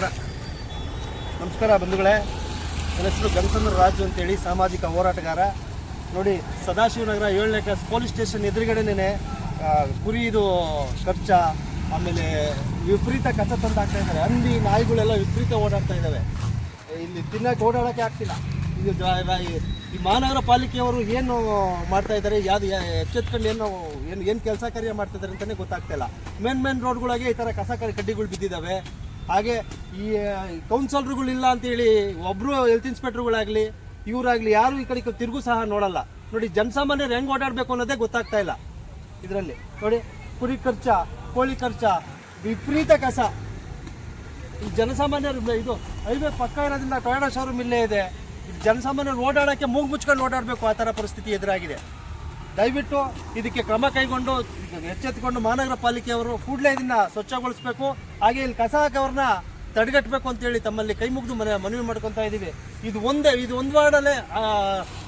ನಮಸ್ಕಾರ. ನಮಸ್ಕಾರ ಬಂಧುಗಳೇ. ನನ್ನ ಹೆಸರು ಗಂಗಸಂದ್ರ ರಾಜು ಅಂತೇಳಿ, ಸಾಮಾಜಿಕ ಹೋರಾಟಗಾರ. ನೋಡಿ, ಸದಾಶಿವನಗರ ಏಳನೇ ಕ್ಲಾಸ್ ಪೊಲೀಸ್ ಸ್ಟೇಷನ್ ಎದುರುಗಡೆನೇ ಕುರಿ ಇದು ಖರ್ಚ ಆಮೇಲೆ ವಿಪರೀತ ಕಸ ತಂದು ಹಾಕ್ತಾ ಇದ್ದಾರೆ. ಹಂದಿ ನಾಯಿಗಳೆಲ್ಲ ವಿಪರೀತ ಓಡಾಡ್ತಾ ಇದ್ದಾವೆ. ಇಲ್ಲಿ ತಿನ್ನಕ್ಕೆ ಓಡಾಡೋಕ್ಕೆ ಆಗ್ತಿಲ್ಲ. ಇದು ಈ- ಮಹಾನಗರ ಪಾಲಿಕೆಯವರು ಏನು ಮಾಡ್ತಾ ಇದ್ದಾರೆ? ಯಾವ್ದು ಎಚ್ಚೆತ್ಕೊಂಡು ಏನು ಏನು ಏನು ಕೆಲಸ ಕಾರ್ಯ ಮಾಡ್ತಾ ಇದ್ದಾರೆ ಅಂತಲೇ ಗೊತ್ತಾಗ್ತಾ ಇಲ್ಲ. ಮೇನ್ ಮೇನ್ ರೋಡ್ಗಳಾಗೆ ಈ ಥರ ಕಸ ಕಡ್ಡಿಗಳು ಬಿದ್ದಿದ್ದಾವೆ. ಹಾಗೆ ಈ ಕೌನ್ಸಲರ್ಗಳಿಲ್ಲ ಅಂತೇಳಿ ಒಬ್ಬರು ಹೆಲ್ತ್ ಇನ್ಸ್ಪೆಕ್ಟರ್ಗಳಾಗಲಿ ಇವರಾಗಲಿ ಯಾರು ಈ ಕಡೆ ತಿರುಗು ಸಹ ನೋಡಲ್ಲ. ನೋಡಿ, ಜನಸಾಮಾನ್ಯರು ಹೆಂಗೆ ಓಡಾಡಬೇಕು ಅನ್ನೋದೇ ಗೊತ್ತಾಗ್ತಾ ಇಲ್ಲ ಇದರಲ್ಲಿ. ನೋಡಿ, ಕುರಿ ಖರ್ಚ, ಕೋಳಿ ಖರ್ಚ, ವಿಪರೀತ ಕಸ. ಈ ಜನಸಾಮಾನ್ಯರು ಇದು ಹೈವೇ ಪಕ್ಕ ಇರೋದ್ರಿಂದ ಟೊಯೋಟಾ ಶೋರೂಮ್ ಇಲ್ಲೇ ಇದೆ. ಜನಸಾಮಾನ್ಯರು ಓಡಾಡೋಕ್ಕೆ ಮೂಗು ಮುಚ್ಕೊಂಡು ಓಡಾಡಬೇಕು ಆ ಥರ ಪರಿಸ್ಥಿತಿ ಎದುರಾಗಿದೆ. ದಯವಿಟ್ಟು ಇದಕ್ಕೆ ಕ್ರಮ ಕೈಗೊಂಡು ಎಚ್ಚೆತ್ತುಕೊಂಡು ಮಹಾನಗರ ಪಾಲಿಕೆಯವರು ಕೂಡಲೇ ಇದನ್ನ ಸ್ವಚ್ಛಗೊಳಿಸಬೇಕು. ಹಾಗೆ ಇಲ್ಲಿ ಕಸ ಹಾಕವ್ರನ್ನ ತಡೆಗಟ್ಟಬೇಕು ಅಂತೇಳಿ ತಮ್ಮಲ್ಲಿ ಕೈ ಮುಗಿದು ಮನೆ ಮನವಿ ಮಾಡ್ಕೊತಾ ಇದ್ದೀವಿ ಇದು ಒಂದೇ, ಇದು ಒಂದು ವಾರ್ಡಲ್ಲೇ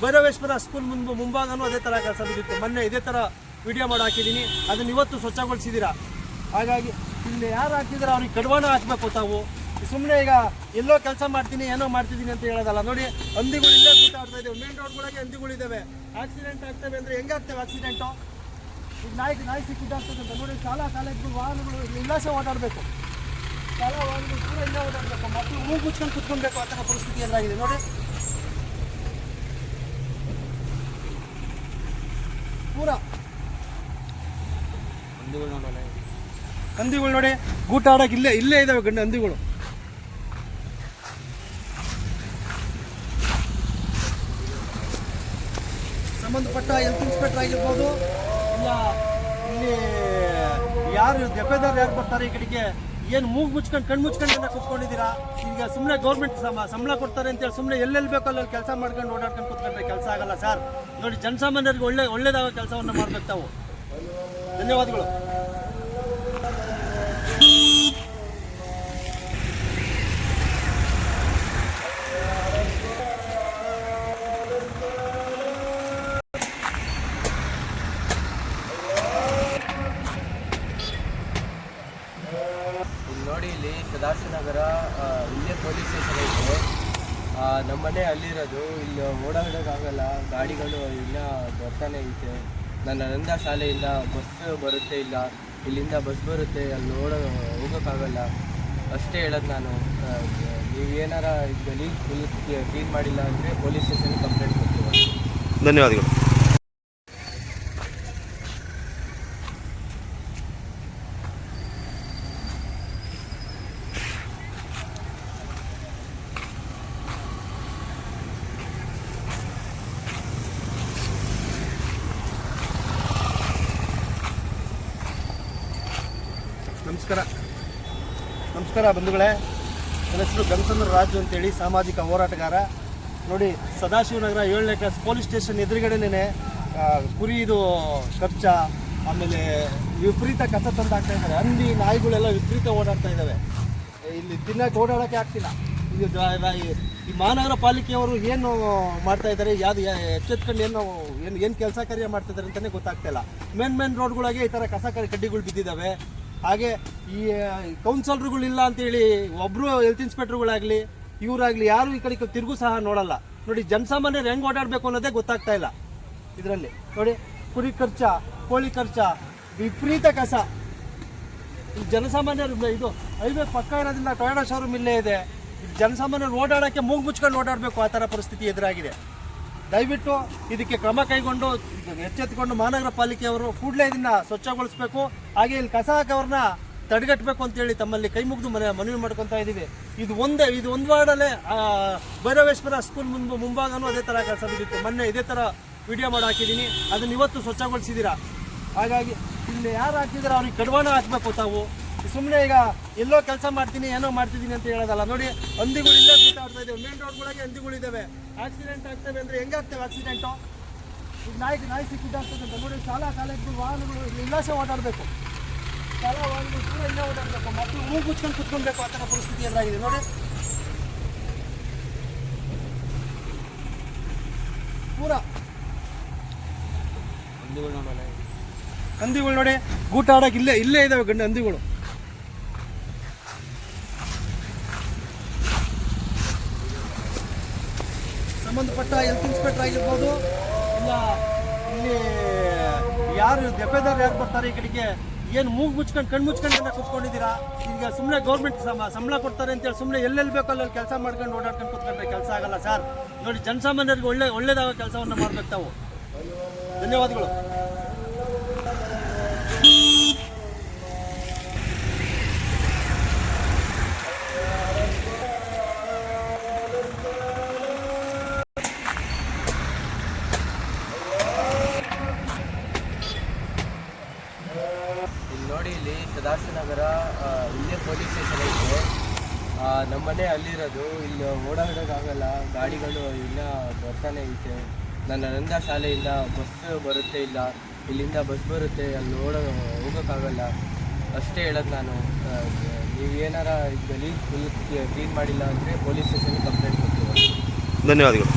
ಭೈರವೇಶ್ವರ ಸ್ಕೂಲ್ ಮುಂದೆ ಮುಂಭಾಗನೂ ಅದೇ ಥರ ಕೆಲಸ ಬಿದ್ದಿತ್ತು ಮೊನ್ನೆ ಇದೇ ಥರ ವಿಡಿಯೋ ಮಾಡಿ ಹಾಕಿದ್ದೀನಿ. ಅದನ್ನ ಇವತ್ತು ಸ್ವಚ್ಛಗೊಳಿಸಿದ್ದೀರಾ ಹಾಗಾಗಿ ಇಲ್ಲಿ ಯಾರು ಹಾಕಿದ್ರೆ ಅವ್ರಿಗೆ ಕಡವಾಣ ಹಾಕಬೇಕು ತಾವು. ಸುಮ್ಮನೆ ಈಗ ಎಲ್ಲೋ ಕೆಲಸ ಮಾಡ್ತೀನಿ ಏನೋ ಮಾಡ್ತಿದ್ದೀನಿ ಅಂತ ಹೇಳೋದಲ್ಲ. ನೋಡಿ ಹಂದಿಗಳು ಇಲ್ಲೇ ಆಡ್ತಾ ಇದ್ದೇವೆ. ಮೇನ್ ರೋಡ್ಗಳಿಗೆ ಹಂದಿಗಳಿದ್ದಾವೆ ಆಕ್ಸಿಡೆಂಟ್ ಆಗ್ತವೆ ಅಂದರೆ ಹೆಂಗಾಗ್ತವೆ ಆಕ್ಸಿಡೆಂಟು ಈಗ ನಾಯಿ ನಾಯಿ ಸಿಕ್ಕಿದ್ದಾಗ್ತದೆ ಅಂತ ನೋಡಿ ಶಾಲಾ ಕಾಲೇಜ್ಗಳು ವಾಹನಗಳು ಇಲ್ಲಿ ಇಲ್ಲಾಸೆ ಓಡಾಡಬೇಕು. ಶಾಲಾ ವಾಹನಗಳು ಕೂಡ ಇಲ್ಲೇ ಓಡಾಡಬೇಕು. ಮಕ್ಕಳು ಹೂ ಮುಚ್ಕೊಂಡು ಕುತ್ಕೊಬೇಕು ಆ ಥರ ಪರಿಸ್ಥಿತಿ ಎಲ್ಲಾಗಿದೆ ನೋಡಿ. ಪೂರ. ಹಂದಿಗಳು ನೋಡಿ ಗೂಟ ಆಡಕ್ಕೆ ಇಲ್ಲೇ ಇಲ್ಲೇ ಇದ್ದಾವೆ ಗಂಡು ಹಂದಿಗಳು. ಸಂಬಂಧಪಟ್ಟ ಹೆಲ್ತ್ ಇನ್ಸ್ಪೆಕ್ಟರ್ ಆಗಿರ್ಬೋದು, ಇಲ್ಲ, ಇಲ್ಲಿ ಯಾರು ದೆಬ್ಬೆದಾರ್ ಯಾರು ಬರ್ತಾರೆ ಈ ಕಡೆಗೆ, ಏನು ಮೂಗು ಮುಚ್ಕೊಂಡು ಕಣ್ಣು ಮುಚ್ಕೊಂಡು ಕುತ್ಕೊಂಡಿದ್ದೀರಾ? ಈಗ ಸುಮ್ಮನೆ ಗೌರ್ಮೆಂಟ್ ಸಂಬಳ ಕೊಡ್ತಾರೆ ಅಂತೇಳಿ ಸುಮ್ಮನೆ ಎಲ್ಲೆಲ್ಲಿ ಬೇಕೋ ಅಲ್ಲಿ ಕೆಲಸ ಮಾಡ್ಕೊಂಡು ಓಡಾಡ್ಕೊಂಡು ಕುತ್ಕೊಂಡ್ರೆ ಕೆಲಸ ಆಗಲ್ಲ, ಸರ್. ನೋಡಿ ಜನಸಾಮಾನ್ಯರಿಗೆ ಒಳ್ಳೆ, ಒಳ್ಳೇದಾಗ ಕೆಲಸವನ್ನು ಮಾಡ್ಬೇಕು ತಾವು. ಧನ್ಯವಾದಗಳು. ಆ, ಇಲ್ಲೇ ಪೊಲೀಸ್ ಸ್ಟೇಷನ್ ಐತೆ. ನಮ್ಮನೆ ಅಲ್ಲಿರೋದು ಇಲ್ಲಿ ಓಡಾಡೋಕ್ಕಾಗಲ್ಲ ಗಾಡಿಗಳು ಇಲ್ಲ ಬರ್ತಾನೆ ಐತೆ. ನನ್ನ ನಂದ ಶಾಲೆಯಿಂದ ಬಸ್ ಬರುತ್ತೆ ಇಲ್ಲ ಇಲ್ಲಿಂದ ಬಸ್ ಬರುತ್ತೆ ಅಲ್ಲಿ ಓಡ ಹೋಗೋಕ್ಕಾಗಲ್ಲ. ಅಷ್ಟೇ ಹೇಳೋದು ನಾನು. ನೀವು ಏನಾರ ಗಲೀಜ್ ಫುಲ್ ಕ್ಲೀನ್ ಮಾಡಿಲ್ಲ ಅಂದರೆ ಪೊಲೀಸ್ ಸ್ಟೇಷನ್ಗೆ ಕಂಪ್ಲೇಂಟ್ ಕೊಡ್ತೀವಿ. ಧನ್ಯವಾದಗಳು. ನಮಸ್ಕಾರ. ನಮಸ್ಕಾರ ಬಂಧುಗಳೇ. ನನ್ನ ಹೆಸರು ಗಂಗಸಂದ್ರ ರಾಜು ಅಂತೇಳಿ, ಸಾಮಾಜಿಕ ಹೋರಾಟಗಾರ. ನೋಡಿ, ಸದಾಶಿವನಗರ ಏಳನೇ ಕ್ಲಾಸ್ ಪೊಲೀಸ್ ಸ್ಟೇಷನ್ ಎದುರುಗಡೆನೇ ಕುರಿ ಇದು ಖರ್ಚ ಆಮೇಲೆ ವಿಪರೀತ ಕಸ ತಂದು ಹಾಕ್ತಾ ಇದ್ದಾರೆ. ಹಂದಿ ನಾಯಿಗಳೆಲ್ಲ ವಿಪರೀತ ಓಡಾಡ್ತಾ ಇದ್ದಾವೆ. ಇಲ್ಲಿ ತಿನ್ನಕ್ಕೆ ಓಡಾಡೋಕ್ಕೆ ಆಗ್ತಿಲ್ಲ. ಇದು ಈ- ಮಹಾನಗರ ಪಾಲಿಕೆಯವರು ಏನು ಮಾಡ್ತಾ ಇದ್ದಾರೆ, ಯಾವ್ದು ಎಚ್ಚೆತ್ಕೊಂಡು ಏನು ಏನು ಏನು ಕೆಲಸ ಕಾರ್ಯ ಮಾಡ್ತಾ ಇದ್ದಾರೆ ಅಂತಲೇ ಗೊತ್ತಾಗ್ತಾ ಇಲ್ಲ. ಮೇನ್ ಮೇನ್ ರೋಡ್ಗಳಾಗೆ ಈ ಥರ ಕಸ ಕಡ್ಡಿಗಳು ಬಿದ್ದಿದ್ದಾವೆ. ಹಾಗೆ ಈ ಕೌನ್ಸಲರ್ಗಳಿಲ್ಲ ಅಂತೇಳಿ ಒಬ್ಬರು ಹೆಲ್ತ್ ಇನ್ಸ್ಪೆಕ್ಟರ್ಗಳಾಗಲಿ ಇವರಾಗಲಿ ಯಾರು ಈ ಕಡೆ ತಿರುಗು ಸಹ ನೋಡಲ್ಲ. ನೋಡಿ, ಜನಸಾಮಾನ್ಯರು ಹೆಂಗೆ ಓಡಾಡಬೇಕು ಅನ್ನೋದೇ ಗೊತ್ತಾಗ್ತಾ ಇಲ್ಲ ಇದರಲ್ಲಿ. ನೋಡಿ, ಕುರಿ ಖರ್ಚ, ಕೋಳಿ ಖರ್ಚ, ವಿಪರೀತ ಕಸ. ಈ ಜನಸಾಮಾನ್ಯರು ಇದು ಹೈವೇ ಪಕ್ಕ ಇರೋದ್ರಿಂದ ಟೊಯೋಟಾ ಶೋರೂಮ್ ಇಲ್ಲೇ ಇದೆ. ಜನಸಾಮಾನ್ಯರು ಓಡಾಡೋಕ್ಕೆ ಮೂಗು ಮುಚ್ಕೊಂಡು ಓಡಾಡಬೇಕು ಆ ಥರ ಪರಿಸ್ಥಿತಿ ಎದುರಾಗಿದೆ. ದಯವಿಟ್ಟು ಇದಕ್ಕೆ ಕ್ರಮ ಕೈಗೊಂಡು ಎಚ್ಚೆತ್ತುಕೊಂಡು ಮಹಾನಗರ ಪಾಲಿಕೆಯವರು ಕೂಡಲೇ ಇದನ್ನ ಸ್ವಚ್ಛಗೊಳಿಸಬೇಕು. ಹಾಗೆ ಇಲ್ಲಿ ಕಸ ಹಾಕವ್ರನ್ನ ತಡೆಗಟ್ಟಬೇಕು ಅಂತೇಳಿ ತಮ್ಮಲ್ಲಿ ಕೈ ಮುಗಿದು ಮನೆ ಮನವಿ ಮಾಡ್ಕೊತಾ ಇದ್ದೀವಿ ಇದು ಒಂದೇ, ಇದು ಒಂದು ವಾರ್ಡಲ್ಲೇ ಭೈರವೇಶ್ವರ ಸ್ಕೂಲ್ ಮುಂದೆ, ಮುಂಭಾಗನೂ ಅದೇ ಥರ ಕೆಲಸ ಬಿದ್ದಿತ್ತು. ಮೊನ್ನೆ ಇದೇ ಥರ ವಿಡಿಯೋ ಮಾಡಿ ಹಾಕಿದ್ದೀನಿ. ಅದನ್ನ ಇವತ್ತು ಸ್ವಚ್ಛಗೊಳಿಸಿದ್ದೀರಾ? ಹಾಗಾಗಿ ಇಲ್ಲಿ ಯಾರು ಹಾಕಿದ್ರೆ ಅವ್ರಿಗೆ ಕಡವಾಣ ಹಾಕಬೇಕು ತಾವು. ಸುಮ್ಮನೆ ಈಗ ಎಲ್ಲೋ ಕೆಲಸ ಮಾಡ್ತೀನಿ ಏನೋ ಮಾಡ್ತಿದ್ದೀನಿ ಅಂತ ಹೇಳೋದಲ್ಲ. ನೋಡಿ ಹಂದಿಗಳು ಇಲ್ಲೇ ಆಡ್ತಾ ಇದ್ದೇವೆ. ಮೇನ್ ರೋಡ್ಗಳಿಗೆ ಹಂದಿಗಳಿದ್ದಾವೆ ಆಕ್ಸಿಡೆಂಟ್ ಆಗ್ತವೆ ಅಂದರೆ ಹೆಂಗಾಗ್ತವೆ ಆಕ್ಸಿಡೆಂಟು ಈಗ ನಾಯಿ ನಾಯಿ ಸಿಕ್ಕಿದ್ದಾಗ್ತದೆ ಅಂತ. ನೋಡಿ ಶಾಲಾ ಕಾಲೇಜು ವಾಹನಗಳು ಇಲ್ಲಿ ಇಲ್ಲಾಸೆ ಓಡಾಡಬೇಕು. ಶಾಲಾ ವಾಹನಗಳು ಕೂಡ ಇಲ್ಲೇ ಓಡಾಡಬೇಕು. ಮತ್ತು ಹೂ ಕುಚ್ಕೊಂಡು ಕುತ್ಕೊಬೇಕು ಆ ಥರ ಪರಿಸ್ಥಿತಿ ಎದುರಾಗಿದೆ ನೋಡಿ. ಪೂರ. ಹಂದಿಗಳು ನೋಡಿ ಗೂಟ ಆಡೋಕೆ ಇಲ್ಲೇ ಇಲ್ಲೇ ಇದ್ದಾವೆ ಗಂಡು ಹಂದಿಗಳು. ಸಂಬಂಧಪಟ್ಟ ಹೆಲ್ತ್ ಇನ್ಸ್ಪೆಕ್ಟರ್ ಆಗಿರ್ಬೋದು, ಇಲ್ಲ, ಇಲ್ಲಿ ಯಾರು ದೆಫೆದಾರ್ ಯಾರು ಬರ್ತಾರೆ ಈ ಕಡೆಗೆ, ಏನು ಮೂಗು ಮುಚ್ಕೊಂಡು ಕಣ್ಣು ಮುಚ್ಕೊಂಡು ಕುತ್ಕೊಂಡಿದ್ದೀರಾ? ಈಗ ಸುಮ್ಮನೆ ಗೌರ್ಮೆಂಟ್ ಸಂಬಳ ಕೊಡ್ತಾರೆ ಅಂತೇಳಿ ಸುಮ್ಮನೆ ಎಲ್ಲೆಲ್ಲಿ ಬೇಕೋ ಅಲ್ಲಿ ಕೆಲಸ ಮಾಡ್ಕೊಂಡು ಓಡಾಡ್ಕೊಂಡು ಕುತ್ಕೊಂಡ್ರೆ ಕೆಲಸ ಆಗಲ್ಲ, ಸರ್. ನೋಡಿ ಜನಸಾಮಾನ್ಯರಿಗೆ ಒಳ್ಳೆ, ಒಳ್ಳೇದಾಗ ಕೆಲಸವನ್ನು ಮಾಡ್ಬೇಕು ತಾವು. ಧನ್ಯವಾದಗಳು. ಇಲ್ಲೇ ಪೊಲೀಸ್ ಸ್ಟೇಷನ್ ಐತೆ ನಮ್ಮನೆ ಅಲ್ಲಿರೋದು. ಇಲ್ಲಿ ಓಡಾಡೋಕ್ಕಾಗಲ್ಲ. ಗಾಡಿಗಳು ಇಲ್ಲ ಬರ್ತಾನೆ ಐತೆ. ನನ್ನ ನಂದ ಶಾಲೆಯಿಂದ ಬಸ್ ಬರುತ್ತೆ ಇಲ್ಲ, ಇಲ್ಲಿಂದ ಬಸ್ ಬರುತ್ತೆ, ಅಲ್ಲಿ ಓಡ, ಹೋಗೋಕ್ಕಾಗಲ್ಲ. ಅಷ್ಟೇ ಹೇಳೋದು ನಾನು. ನೀವು ಏನಾರ ಗಲೀಜ್ ಫುಲ್ ಕ್ಲೀನ್ ಮಾಡಿಲ್ಲ ಅಂದರೆ ಪೊಲೀಸ್ ಸ್ಟೇಷನ್ಗೆ ಕಂಪ್ಲೇಂಟ್ ಕೊಡ್ತೀವಿ. ಧನ್ಯವಾದಗಳು.